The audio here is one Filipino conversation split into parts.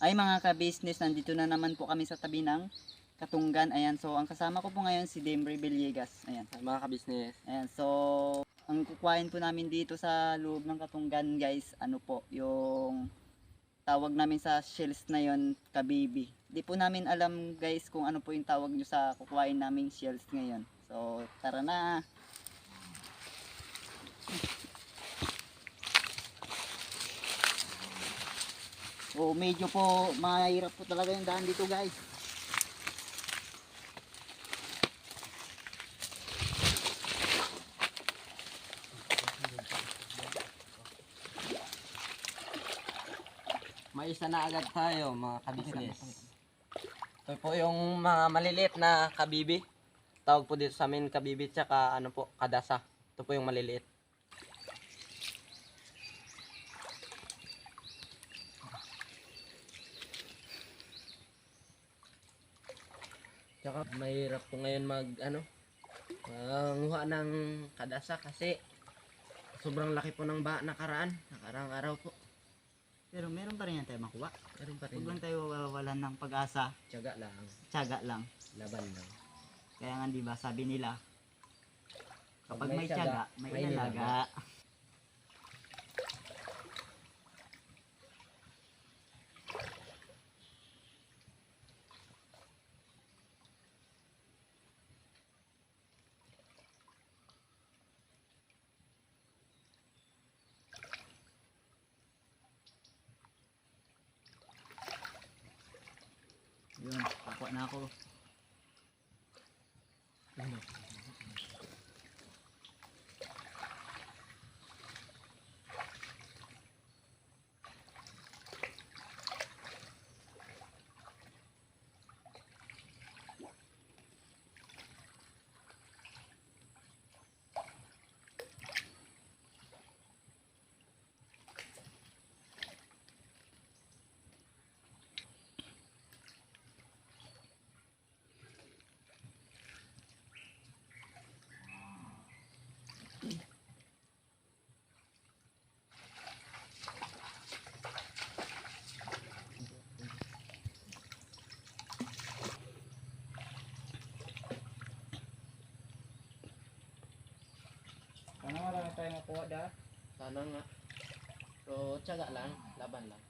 Ay mga ka-business, nandito na naman po kami sa tabi ng Katunggan. Ayan, so ang kasama ko po ngayon si Dembre Villegas. Ayan. Mga kabisnes. Ayan, so ang kukuhain po namin dito sa loob ng Katunggan guys, ano po, yung tawag namin sa shells na yon kabibi. Di po namin alam guys kung ano po yung tawag nyo sa kukuhain naming shells ngayon. So tara na. Oh, medyo po mahirap po talaga yung daan dito guys. May isa na agad tayo mga kabisnes. Ito po yung mga maliliit na kabibi. Tawag po dito sa amin kabibi tsaka ano po, kadasa. Ito po yung maliliit. Tsaka mahirap po ngayon mag ano, manguha ng kadasa kasi sobrang laki po ng ba nakaraan. Nakarang araw po. Pero meron pa rin yan tayo makuha. Meron pa rin. Huwag lang tayo wawalan ng pag-asa, Tiyaga lang. tiyaga lang. Laban lang. Kaya nga 'di ba sabi nila kapag Pag may may tiyaga, tiyaga, may may ilalaga. Yun, pakuha na ako. Sana na tayo makuha da. Sana nga. So, tiyaga lang. Laban lang.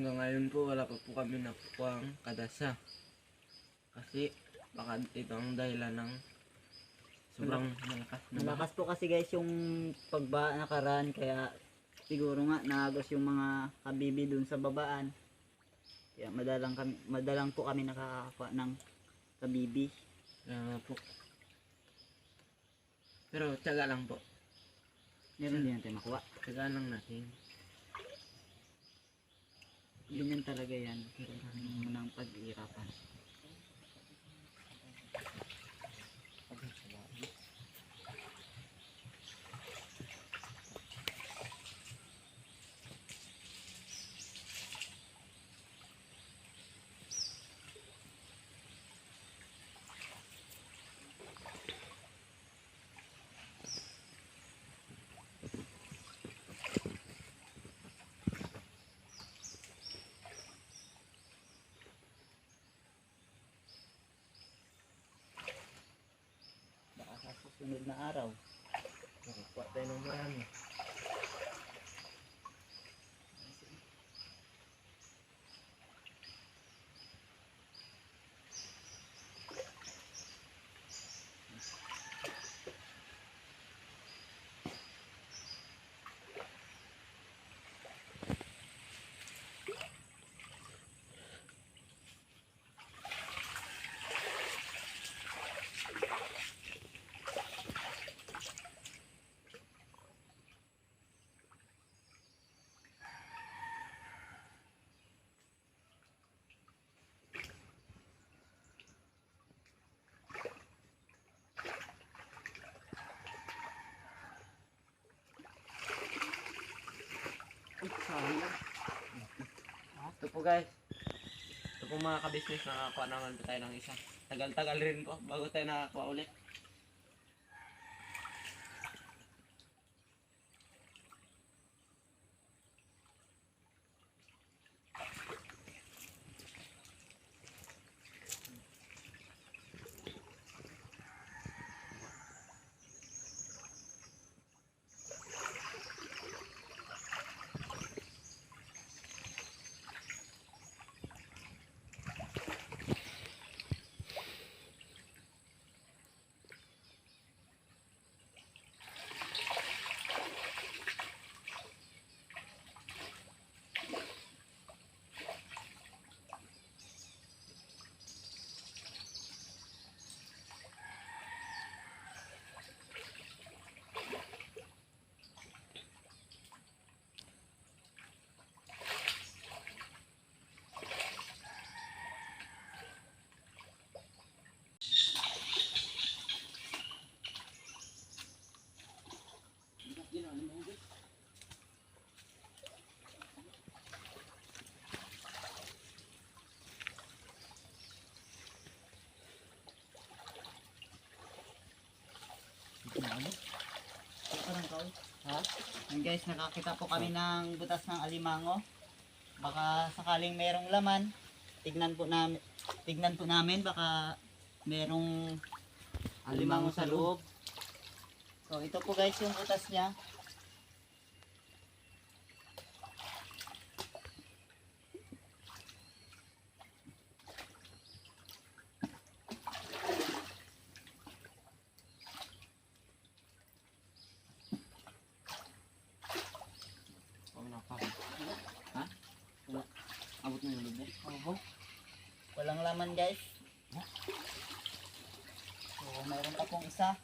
Hanggang ngayon po, wala pa po kami napukuhang kadasa. Kasi, baka ito ang dahilan ng sobrang malakas na baha. Malakas po kasi guys yung pagba nakaraan kaya siguro nga naagos yung mga kabibi dun sa babaan. Kaya madalang kami madalang po kami nakakakuha ng kabibi. Kaya nga po. Pero, tiyaga lang po. Meron din natin makuha. Tiyaga lang natin. Ganyan talaga yan. Kailangan mo ng pag-iirapan. Sunod na araw. Nakakuha tayo ng marami. Po guys. Ito po mga ka-business, nakakuha naman po tayo ng isa. Tagal-tagal rin po bago tayo nakakuha ulit. Ha? Yan guys, nakakita po kami ng butas ng alimango. Baka sakaling merong laman, tignan po namin, tignan po namin baka merong alimango sa loob. So ito po guys yung butas niya. Oh, naka. Ha? Wala. Abot na yung libre. Oho. Walang laman guys. So mayroon pa pong isa.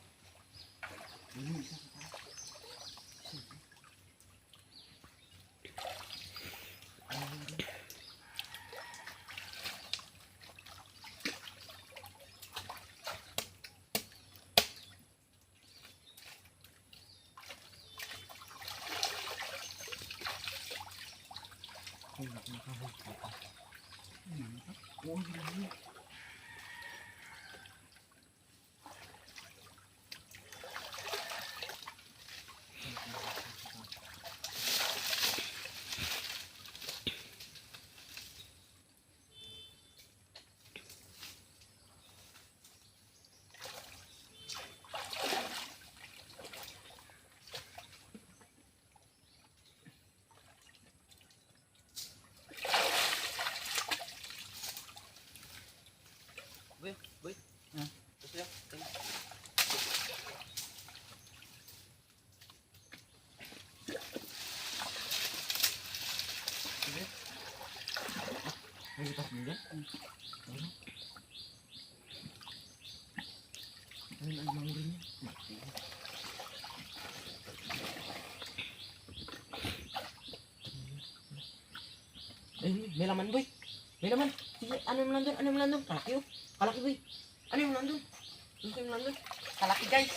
Boy, boy. Ha? Ito yan. Ito yan. Sige. Ah, May butas din dyan? Ano? Ayun, ang mango rin yan. Ayun, may laman boy. May laman. Sige, ano yung nandun? Ano yung nandun? Kalaki oh. Kalaki boy. Ano yung nandun? Ano yung nandun? Kalaki guys.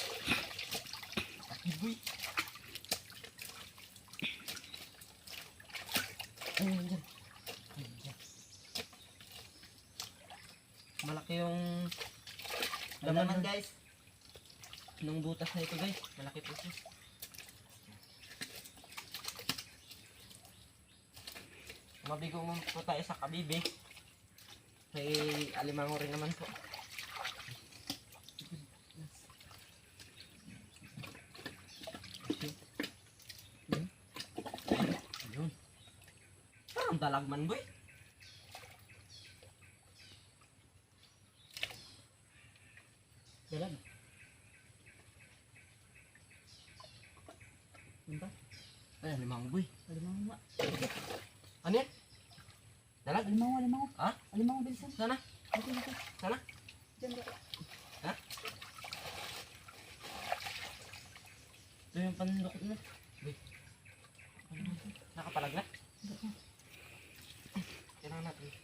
Kalaki boy. Yung nandun? malaki yung ano laman, laman guys? Nung butas na ito guys malaki po ito mabigo mo po tayo sa kabibe. May alimango rin naman po. Ayun. Parang dalagman boy. Yun ba? Ay, limang boy. Alimango nga. Ano yan? Dalag? Alimango, alimango. Ha? Alimango, bilisan. Sana? Sana? Diyan, dito. Ito yung panlukot mo. Boy. Nakapalag na? Kailangan natin.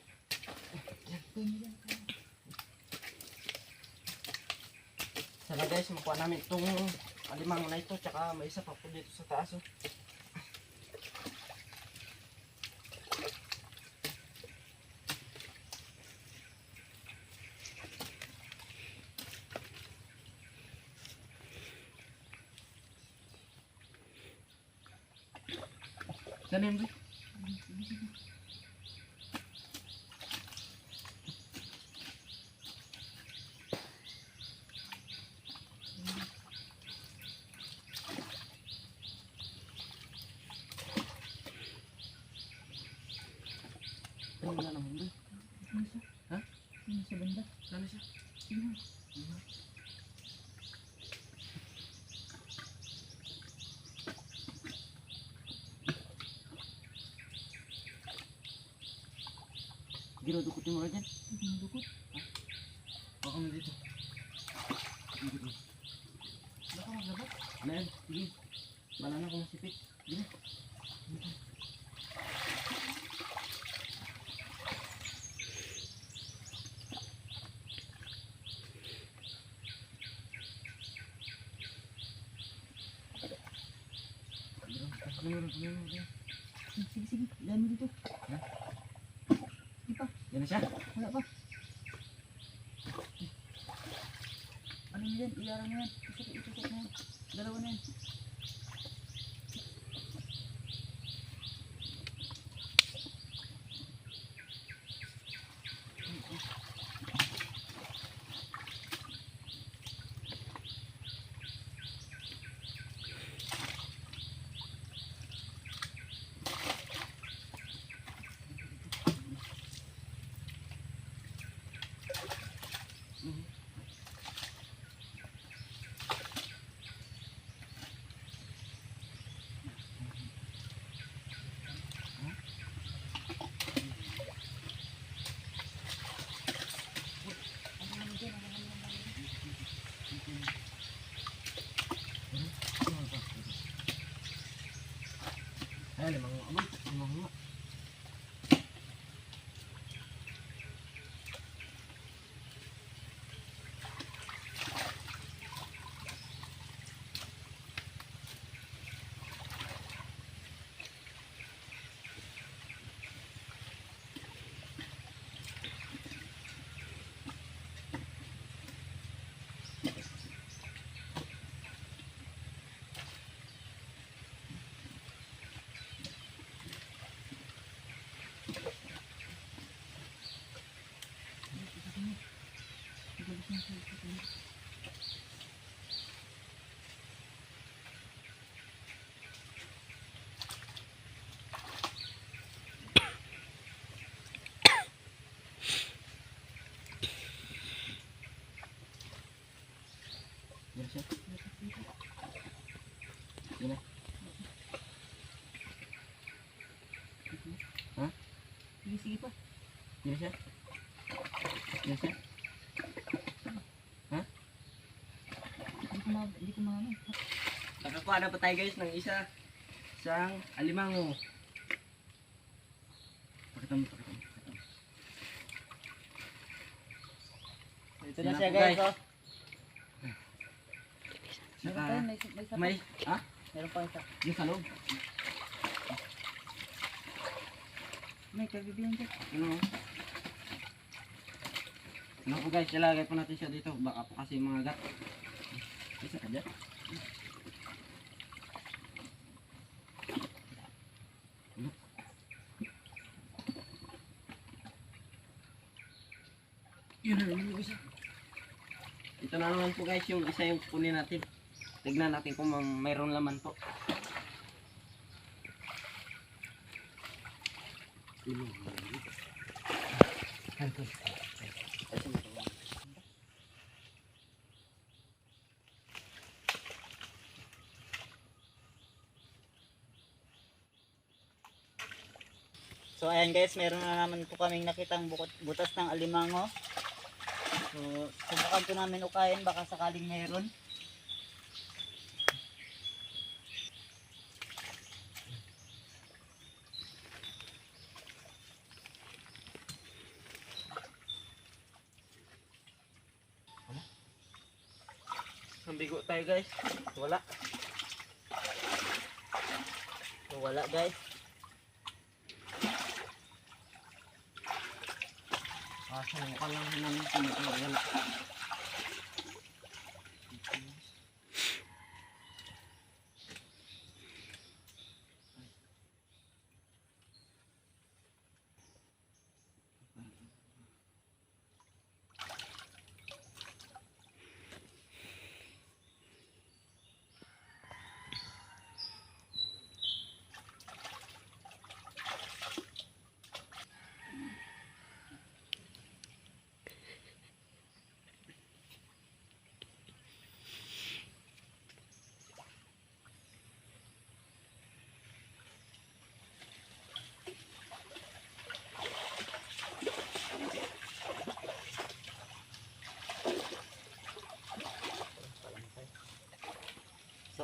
Sana guys, makuha namin itong alimango na ito. Tsaka may isa pa po dito sa taas. Oh. Sana yun, boy? Ano na naman, boy? Ha? Sa banda. Sana siya? Ginudukutin mo ka dyan. Dukot. Baka mo dito. Dito. Baka maglabas. Ano yan? Sige. Wala na kung masipit. Sige na. Sige, sige. Ilan mo dito. Ha? Di pa. Yan na siya. Wala pa. Ano yan? Iyara mo yan. Isusok, isusok mo yan. Dalawa na yan. Ay, limang nga. Aboy, limang nga. Yan siya. Yan na. Sige, sige pa. Yan siya. Yan siya. Hindi ko ma... Hindi ko ma... Nakakuha na pa tayo guys ng isa. Isang alimango. Pakita mo, pakita mo. pakita mo. Ito na siya guys, guys. oh. Meron Saka, pa yun, may, may isa may, ha? Meron pa isa. Yung sa loob. May kabibiyan dyan. Ano? Ano po guys, ilagay po natin siya dito. Baka po kasi mga gat. Isa ka dyan. Yun na naman yung isa. Ito na naman po guys yung isa yung kunin natin. Tignan natin kung mayroon laman po. So ayan guys, meron na naman po kaming nakitang butas ng alimango. So subukan po namin ukayin baka sakaling meron. Bigo tayo guys. Wala. Wala guys. Ah, subukan lang namin kung wala.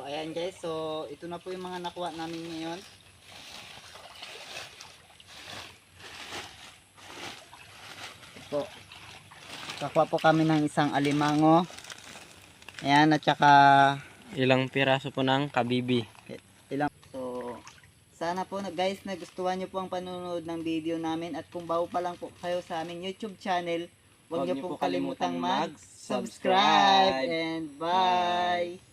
So ayan guys, so ito na po yung mga nakuha namin ngayon. Po. Kakuha po kami ng isang alimango. Ayan, at saka Ilang piraso po ng kabibi. ilang so sana po na guys nagustuhan niyo po ang panonood ng video namin at kung bago pa lang po kayo sa aming YouTube channel, huwag niyo pong po kalimutang mag-subscribe. mag-subscribe and bye.